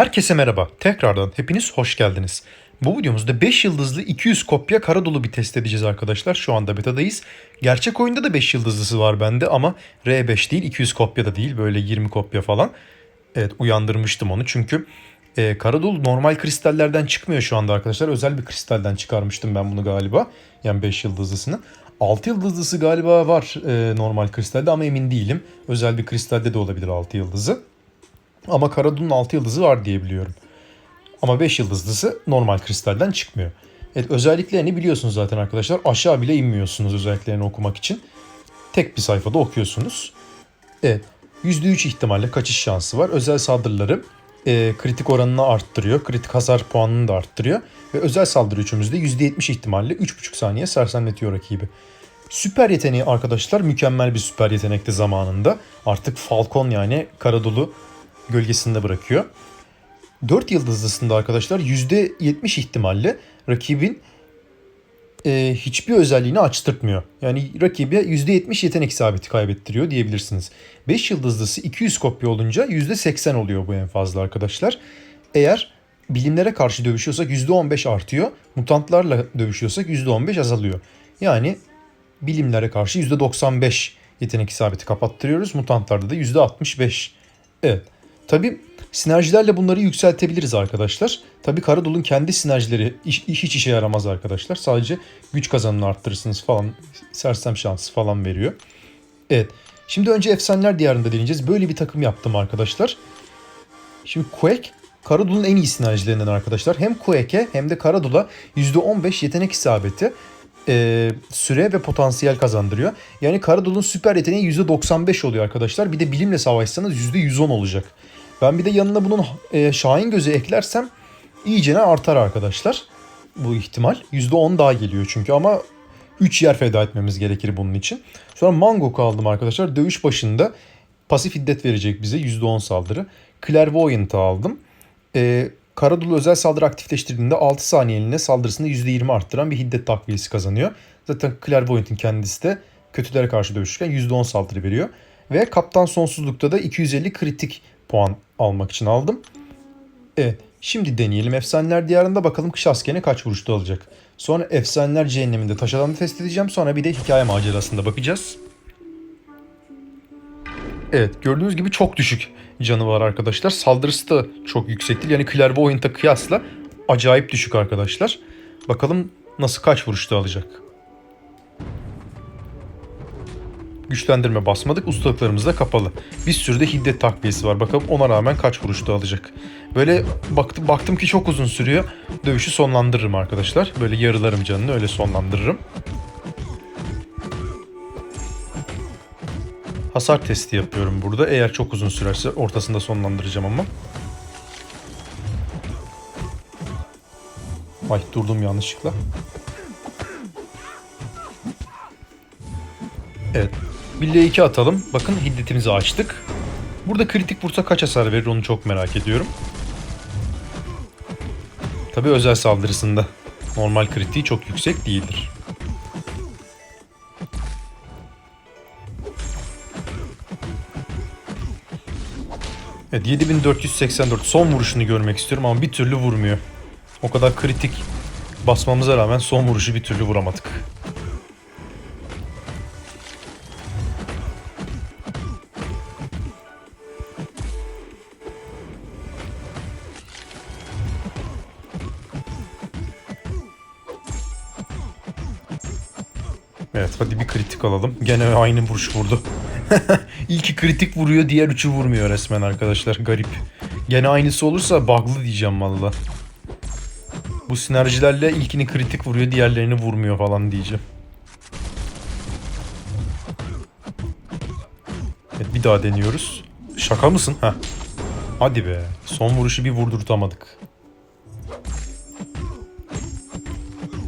Herkese merhaba. Tekrardan hepiniz hoş geldiniz. Bu videomuzda 5 yıldızlı 200 kopya kara dolu bir test edeceğiz arkadaşlar. Şu anda betadayız. Gerçek oyunda da 5 yıldızlısı var bende ama R5 değil 200 kopya da değil. Böyle 20 kopya falan. Evet uyandırmıştım onu çünkü e, kara dolu normal kristallerden çıkmıyor şu anda arkadaşlar. Özel bir kristalden çıkarmıştım ben bunu galiba. Yani 5 yıldızlısını. 6 yıldızlısı galiba var e, normal kristalde ama emin değilim. Özel bir kristalde de olabilir 6 yıldızı. Ama Karadul'un 6 yıldızı var diye biliyorum. Ama 5 yıldızlısı normal kristalden çıkmıyor. Evet özelliklerini biliyorsunuz zaten arkadaşlar. Aşağı bile inmiyorsunuz özelliklerini okumak için. Tek bir sayfada okuyorsunuz. Evet %3 ihtimalle kaçış şansı var. Özel saldırıları e, kritik oranını arttırıyor. Kritik hasar puanını da arttırıyor. Ve özel saldırı üçümüzde %70 ihtimalle 3,5 saniye sersemletiyor rakibi. Süper yeteneği arkadaşlar mükemmel bir süper yetenekti zamanında. Artık Falcon yani Karadolu gölgesinde bırakıyor. 4 yıldızlısında arkadaşlar %70 ihtimalle rakibin e, hiçbir özelliğini açtırtmıyor. Yani rakibe %70 yetenek isabeti kaybettiriyor diyebilirsiniz. 5 yıldızlısı 200 kopya olunca %80 oluyor bu en fazla arkadaşlar. Eğer bilimlere karşı dövüşüyorsak %15 artıyor. Mutantlarla dövüşüyorsak %15 azalıyor. Yani bilimlere karşı %95 yetenek isabeti kapattırıyoruz. Mutantlarda da %65. Evet. Tabi sinerjilerle bunları yükseltebiliriz arkadaşlar. Tabi Karadol'un kendi sinerjileri iş- hiç işe yaramaz arkadaşlar. Sadece güç kazanını arttırırsınız falan. Sersem şansı falan veriyor. Evet. Şimdi önce Efsaneler Diyarı'nda deneyeceğiz. Böyle bir takım yaptım arkadaşlar. Şimdi Quake Karadul'un en iyi sinerjilerinden arkadaşlar. Hem Quake'e hem de Karadul'a %15 yetenek isabeti e, süre ve potansiyel kazandırıyor. Yani Karadul'un süper yeteneği %95 oluyor arkadaşlar. Bir de bilimle savaşsanız %110 olacak. Ben bir de yanına bunun e, Şahin gözü eklersem iyicene artar arkadaşlar. Bu ihtimal. %10 daha geliyor çünkü ama 3 yer feda etmemiz gerekir bunun için. Sonra Mangok'u aldım arkadaşlar. Dövüş başında pasif hiddet verecek bize %10 saldırı. Clairvoyant'ı aldım. Ee, Karadolu özel saldırı aktifleştirdiğinde 6 saniyeliğine saldırısını %20 arttıran bir hiddet takviyesi kazanıyor. Zaten Clairvoyant'ın kendisi de kötülere karşı dövüşürken %10 saldırı veriyor. Ve Kaptan Sonsuzluk'ta da 250 kritik puan almak için aldım. Evet. Şimdi deneyelim Efsaneler Diyarı'nda bakalım kış askeri kaç vuruşta alacak. Sonra Efsaneler Cehennemi'nde taş alanı test edeceğim. Sonra bir de hikaye macerasında bakacağız. Evet gördüğünüz gibi çok düşük canı var arkadaşlar. Saldırısı da çok yüksek değil. Yani Clairvoyant'a kıyasla acayip düşük arkadaşlar. Bakalım nasıl kaç vuruşta alacak. Güçlendirme basmadık. Ustalıklarımız da kapalı. Bir sürü de hiddet takviyesi var. Bakalım ona rağmen kaç vuruşta alacak. Böyle baktım, baktım ki çok uzun sürüyor. Dövüşü sonlandırırım arkadaşlar. Böyle yarılarım canını öyle sonlandırırım. Hasar testi yapıyorum burada. Eğer çok uzun sürerse ortasında sonlandıracağım ama. Ay durdum yanlışlıkla. Evet. 1 2 atalım. Bakın hiddetimizi açtık. Burada kritik vursa kaç hasar verir onu çok merak ediyorum. Tabi özel saldırısında. Normal kritiği çok yüksek değildir. Evet 7484 son vuruşunu görmek istiyorum ama bir türlü vurmuyor. O kadar kritik basmamıza rağmen son vuruşu bir türlü vuramadık. Hadi bir kritik alalım. Gene aynı vuruş vurdu. İlki kritik vuruyor diğer üçü vurmuyor resmen arkadaşlar. Garip. Gene aynısı olursa bug'lı diyeceğim valla. Bu sinerjilerle ilkini kritik vuruyor diğerlerini vurmuyor falan diyeceğim. Evet bir daha deniyoruz. Şaka mısın? Heh. Hadi be. Son vuruşu bir vurdurtamadık.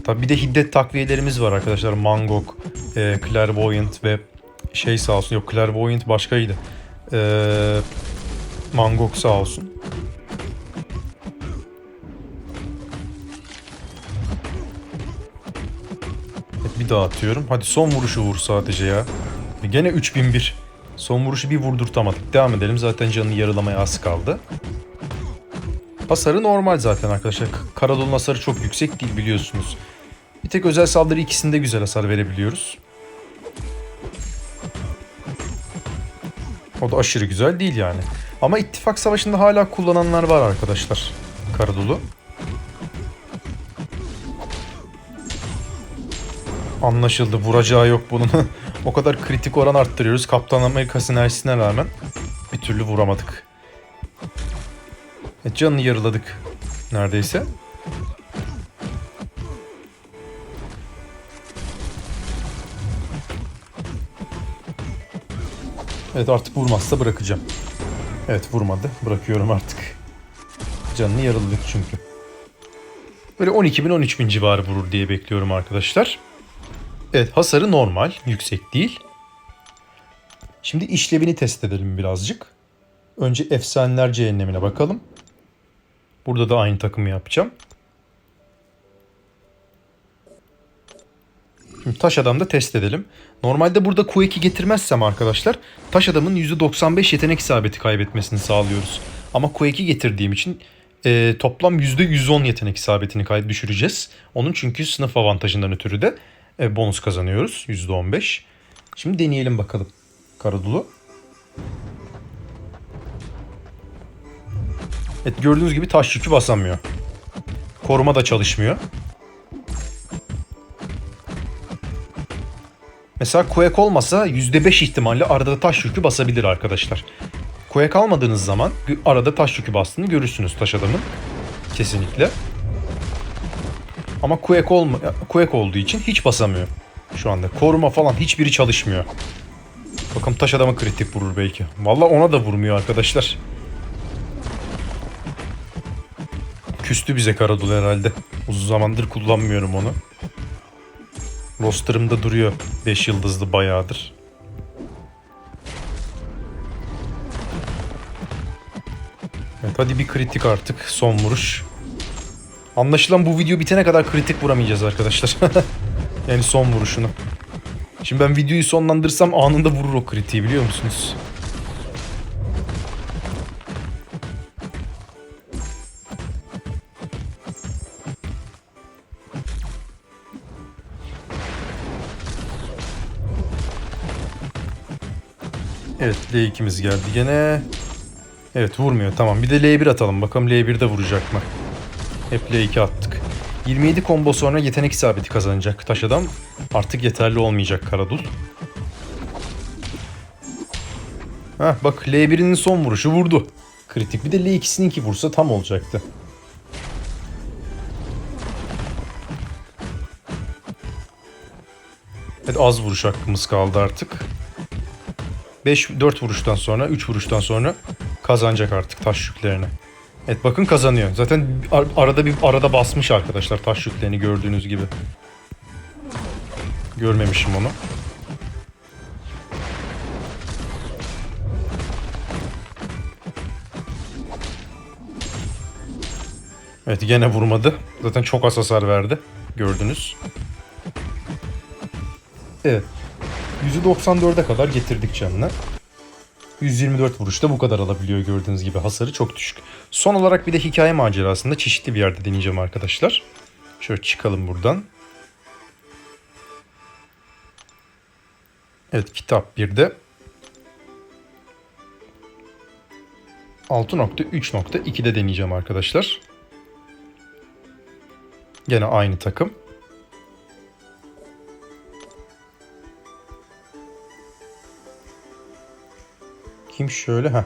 Tabi bir de hiddet takviyelerimiz var arkadaşlar. Mangok, e, Clairvoyant ve şey sağ olsun. Yok Clairvoyant başkaydı. E, Mangok sağ olsun. Bir daha atıyorum. Hadi son vuruşu vur sadece ya. Gene 3001. Son vuruşu bir vurdurtamadık. Devam edelim. Zaten canını yarılamaya az kaldı. Hasarı normal zaten arkadaşlar. Karadol'un hasarı çok yüksek değil biliyorsunuz. Bir tek özel saldırı ikisinde güzel hasar verebiliyoruz. O da aşırı güzel değil yani. Ama ittifak savaşında hala kullananlar var arkadaşlar. Karadolu. Anlaşıldı. Vuracağı yok bunun. o kadar kritik oran arttırıyoruz. Kaptan Amerika sinerjisine rağmen bir türlü vuramadık. E, canını yarıladık neredeyse. Evet artık vurmazsa bırakacağım. Evet vurmadı. Bırakıyorum artık. Canını yarıladık çünkü. Böyle 12 bin 13 bin civarı vurur diye bekliyorum arkadaşlar. Evet hasarı normal. Yüksek değil. Şimdi işlevini test edelim birazcık. Önce efsaneler cehennemine bakalım. Burada da aynı takımı yapacağım. Şimdi taş adamda test edelim. Normalde burada Q2 getirmezsem arkadaşlar taş adamın %95 yetenek isabeti kaybetmesini sağlıyoruz. Ama Q2 getirdiğim için e, toplam %110 yetenek isabetini kay düşüreceğiz. Onun çünkü sınıf avantajından ötürü de e, bonus kazanıyoruz %15. Şimdi deneyelim bakalım Karadulu. Evet gördüğünüz gibi taş yükü basamıyor. Koruma da çalışmıyor. Mesela Quake olmasa %5 ihtimalle arada taş yükü basabilir arkadaşlar. Quake almadığınız zaman arada taş yükü bastığını görürsünüz taş adamın. Kesinlikle. Ama Quake, olma Quake olduğu için hiç basamıyor şu anda. Koruma falan hiçbiri çalışmıyor. Bakın taş adama kritik vurur belki. Valla ona da vurmuyor arkadaşlar. Küstü bize Karadul herhalde. Uzun zamandır kullanmıyorum onu. Roster'ımda duruyor. 5 yıldızlı bayağıdır. Evet hadi bir kritik artık. Son vuruş. Anlaşılan bu video bitene kadar kritik vuramayacağız arkadaşlar. yani son vuruşunu. Şimdi ben videoyu sonlandırsam anında vurur o kritiği biliyor musunuz? Evet L2'miz geldi gene. Evet vurmuyor tamam. Bir de L1 atalım. Bakalım L1 de vuracak mı? Hep L2 attık. 27 combo sonra yetenek isabeti kazanacak taş adam. Artık yeterli olmayacak Karadul. Heh, bak L1'inin son vuruşu vurdu. Kritik. Bir de L2'sininki vursa tam olacaktı. Evet az vuruş hakkımız kaldı artık. 5 4 vuruştan sonra 3 vuruştan sonra kazanacak artık taş yüklerini. Evet bakın kazanıyor. Zaten ar- arada bir arada basmış arkadaşlar taş yüklerini gördüğünüz gibi. Görmemişim onu. Evet gene vurmadı. Zaten çok az hasar verdi. Gördünüz. Evet. %94'e kadar getirdik canını. 124 vuruşta bu kadar alabiliyor gördüğünüz gibi. Hasarı çok düşük. Son olarak bir de hikaye macerasında çeşitli bir yerde deneyeceğim arkadaşlar. Şöyle çıkalım buradan. Evet kitap 1'de 6.3.2'de deneyeceğim arkadaşlar. Gene aynı takım. Kim şöyle ha.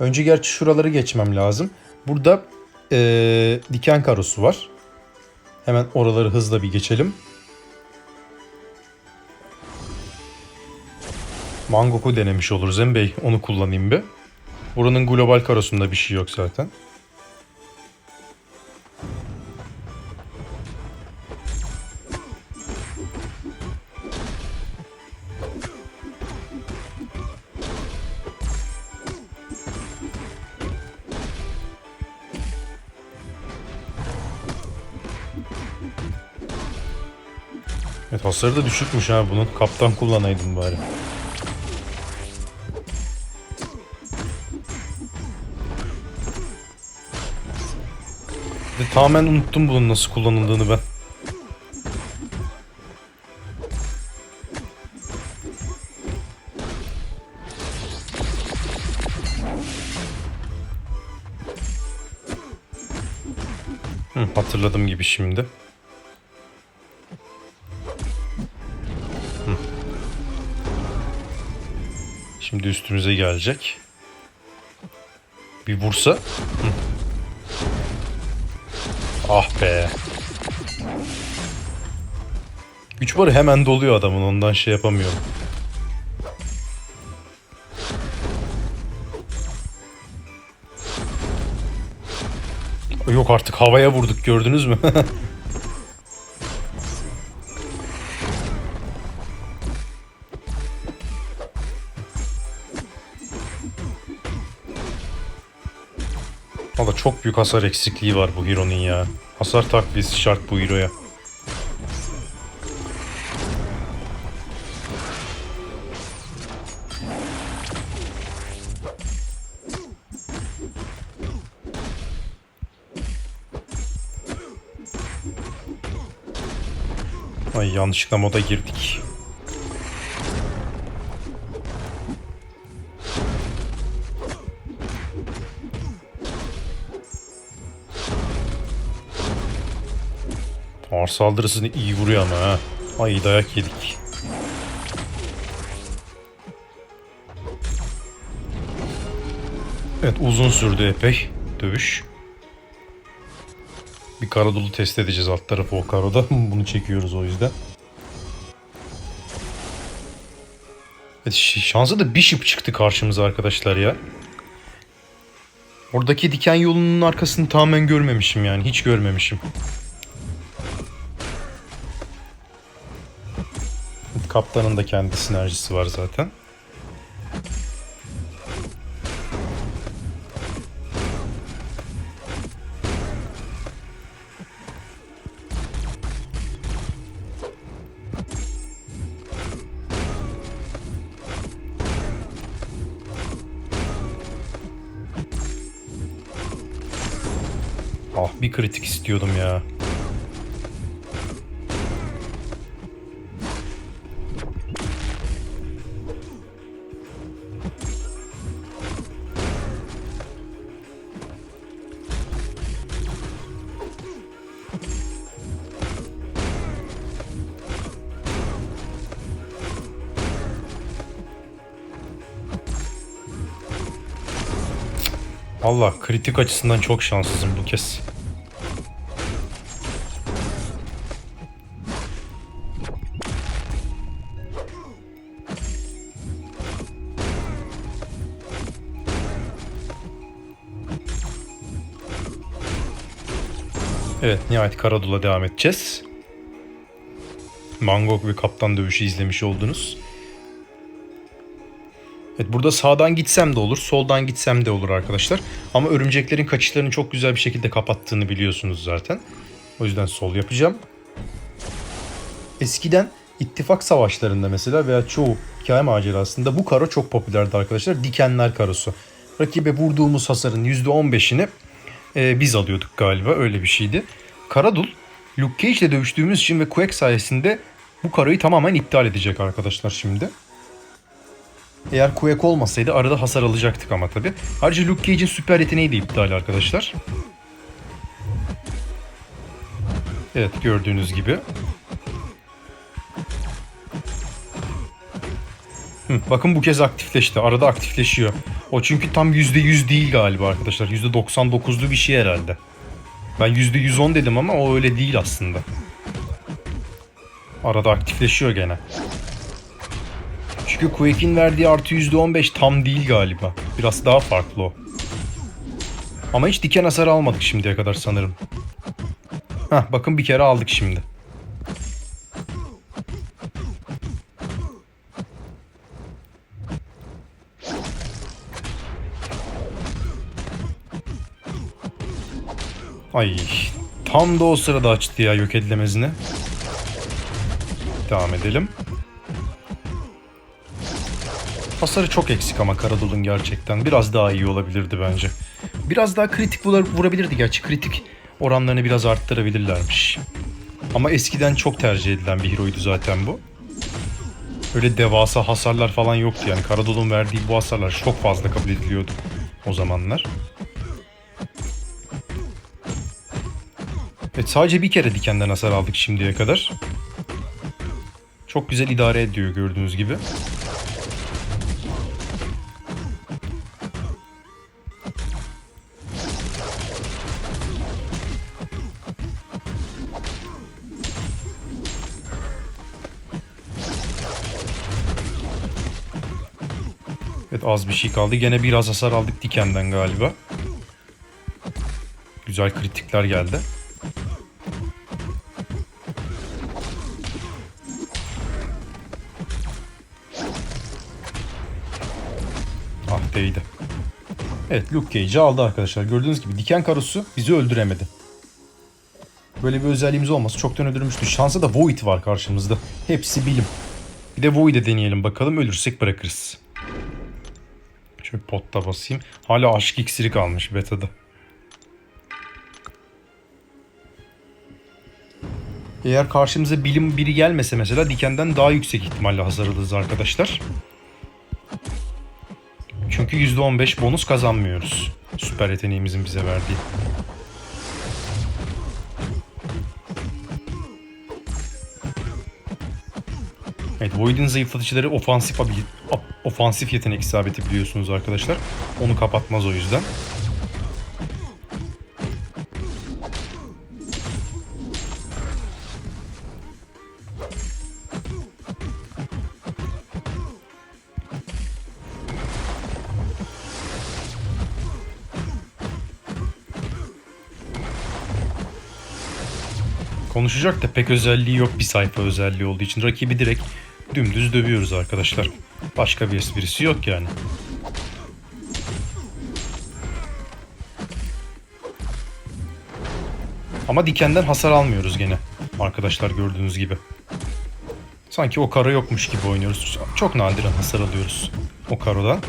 Önce gerçi şuraları geçmem lazım. Burada eee, diken karosu var. Hemen oraları hızla bir geçelim. Mangoku denemiş oluruz Zen Bey. Onu kullanayım bir. Buranın global karosunda bir şey yok zaten. Hasarı da düşükmüş ha bunun. Kaptan kullanaydım bari. Ve tamamen unuttum bunun nasıl kullanıldığını ben. Hı, hatırladım gibi şimdi. Şimdi üstümüze gelecek. Bir vursa. Hı. Ah be. Güç barı hemen doluyor adamın ondan şey yapamıyorum. Yok artık havaya vurduk gördünüz mü? çok büyük hasar eksikliği var bu Hero'nun ya. Hasar takviyesi şart bu Hero'ya. Ay yanlışlıkla moda girdik. Ağır saldırısını iyi vuruyor ama ha. Ay dayak yedik. Evet uzun sürdü epey dövüş. Bir karadolu test edeceğiz alt tarafı o karoda. Bunu çekiyoruz o yüzden. Evet, şansa da Bishop çıktı karşımıza arkadaşlar ya. Oradaki diken yolunun arkasını tamamen görmemişim yani. Hiç görmemişim. Kaptanın da kendi sinerjisi var zaten. Ah bir kritik istiyordum ya. Allah kritik açısından çok şanssızım bu kez. Evet nihayet Karadul'a devam edeceğiz. Mangok ve Kaptan dövüşü izlemiş oldunuz. Evet burada sağdan gitsem de olur, soldan gitsem de olur arkadaşlar. Ama örümceklerin kaçışlarını çok güzel bir şekilde kapattığını biliyorsunuz zaten. O yüzden sol yapacağım. Eskiden ittifak savaşlarında mesela veya çoğu hikaye macerasında bu karo çok popülerdi arkadaşlar. Dikenler karosu. Rakibe vurduğumuz hasarın %15'ini e, biz alıyorduk galiba öyle bir şeydi. Karadul Luke Cage ile dövüştüğümüz için ve Quake sayesinde bu karoyu tamamen iptal edecek arkadaşlar şimdi. Eğer Quake olmasaydı arada hasar alacaktık ama tabi. Ayrıca Luke Cage'in süper yeteneği de iptal arkadaşlar. Evet gördüğünüz gibi. Hı, bakın bu kez aktifleşti. Arada aktifleşiyor. O çünkü tam %100 değil galiba arkadaşlar. %99'lu bir şey herhalde. Ben %110 dedim ama o öyle değil aslında. Arada aktifleşiyor gene. Çünkü Quake'in verdiği artı %15 tam değil galiba. Biraz daha farklı o. Ama hiç diken hasarı almadık şimdiye kadar sanırım. Heh, bakın bir kere aldık şimdi. Ay tam da o sırada açtı ya yok edilemezini. Devam edelim. Hasarı çok eksik ama Karadol'un gerçekten. Biraz daha iyi olabilirdi bence. Biraz daha kritik vura- vurabilirdi gerçi. Kritik oranlarını biraz arttırabilirlermiş. Ama eskiden çok tercih edilen bir heroydu zaten bu. Öyle devasa hasarlar falan yoktu yani. Karadol'un verdiği bu hasarlar çok fazla kabul ediliyordu o zamanlar. Evet sadece bir kere dikenden hasar aldık şimdiye kadar. Çok güzel idare ediyor gördüğünüz gibi. Az bir şey kaldı. Gene biraz hasar aldık dikenden galiba. Güzel kritikler geldi. Ah değdi. Evet Luke Cage'i aldı arkadaşlar. Gördüğünüz gibi diken karosu bizi öldüremedi. Böyle bir özelliğimiz olması çoktan öldürmüştü. Şansa da Void var karşımızda. Hepsi bilim. Bir de Void'e deneyelim bakalım. Ölürsek bırakırız. Şöyle potta basayım. Hala aşk iksiri kalmış beta'da. Eğer karşımıza bilim biri gelmese mesela dikenden daha yüksek ihtimalle hasar arkadaşlar. Çünkü %15 bonus kazanmıyoruz. Süper yeteneğimizin bize verdiği. Evet, Void'in zayıflatıcıları ofansif, ofansif yetenek isabeti biliyorsunuz arkadaşlar. Onu kapatmaz o yüzden. Konuşacak da pek özelliği yok bir sayfa özelliği olduğu için. Rakibi direkt dümdüz dövüyoruz arkadaşlar. Başka bir esprisi yok yani. Ama dikenden hasar almıyoruz gene. Arkadaşlar gördüğünüz gibi. Sanki o karo yokmuş gibi oynuyoruz. Çok nadiren hasar alıyoruz o karodan.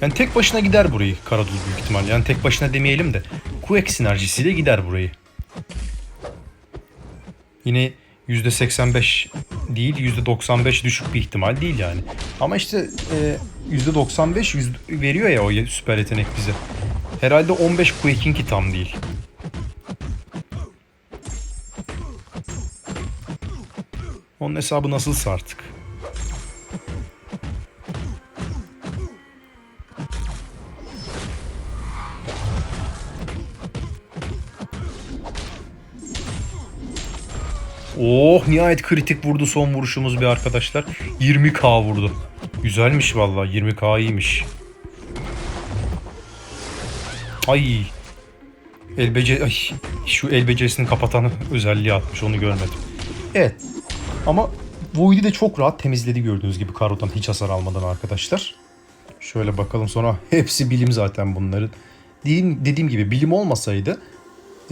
Yani tek başına gider burayı Karadul büyük ihtimal. Yani tek başına demeyelim de Quake sinerjisiyle gider burayı. Yine %85 değil %95 düşük bir ihtimal değil yani. Ama işte e, %95 yüz- veriyor ya o süper yetenek bize. Herhalde 15 Quake'inki tam değil. Onun hesabı nasılsa artık. Oh nihayet kritik vurdu son vuruşumuz bir arkadaşlar. 20k vurdu. Güzelmiş vallahi 20k iyiymiş. Ay. El bece ay, şu el becerisini kapatan özelliği atmış onu görmedim. Evet. Ama Void'i de çok rahat temizledi gördüğünüz gibi Karo'dan hiç hasar almadan arkadaşlar. Şöyle bakalım sonra hepsi bilim zaten bunların. Dediğim, dediğim gibi bilim olmasaydı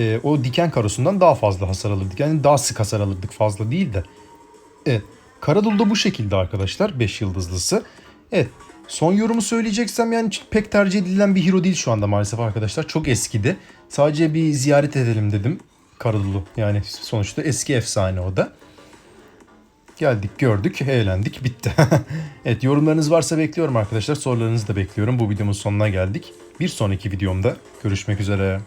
e, o diken karosundan daha fazla hasar alırdık. Yani daha sık hasar alırdık fazla değil de. Evet. Karadul da bu şekilde arkadaşlar. 5 yıldızlısı. Evet. Son yorumu söyleyeceksem yani pek tercih edilen bir hero değil şu anda maalesef arkadaşlar. Çok eskidi. Sadece bir ziyaret edelim dedim Karadul'u. Yani sonuçta eski efsane o da. Geldik, gördük, eğlendik, bitti. evet yorumlarınız varsa bekliyorum arkadaşlar. Sorularınızı da bekliyorum. Bu videomuz sonuna geldik. Bir sonraki videomda görüşmek üzere.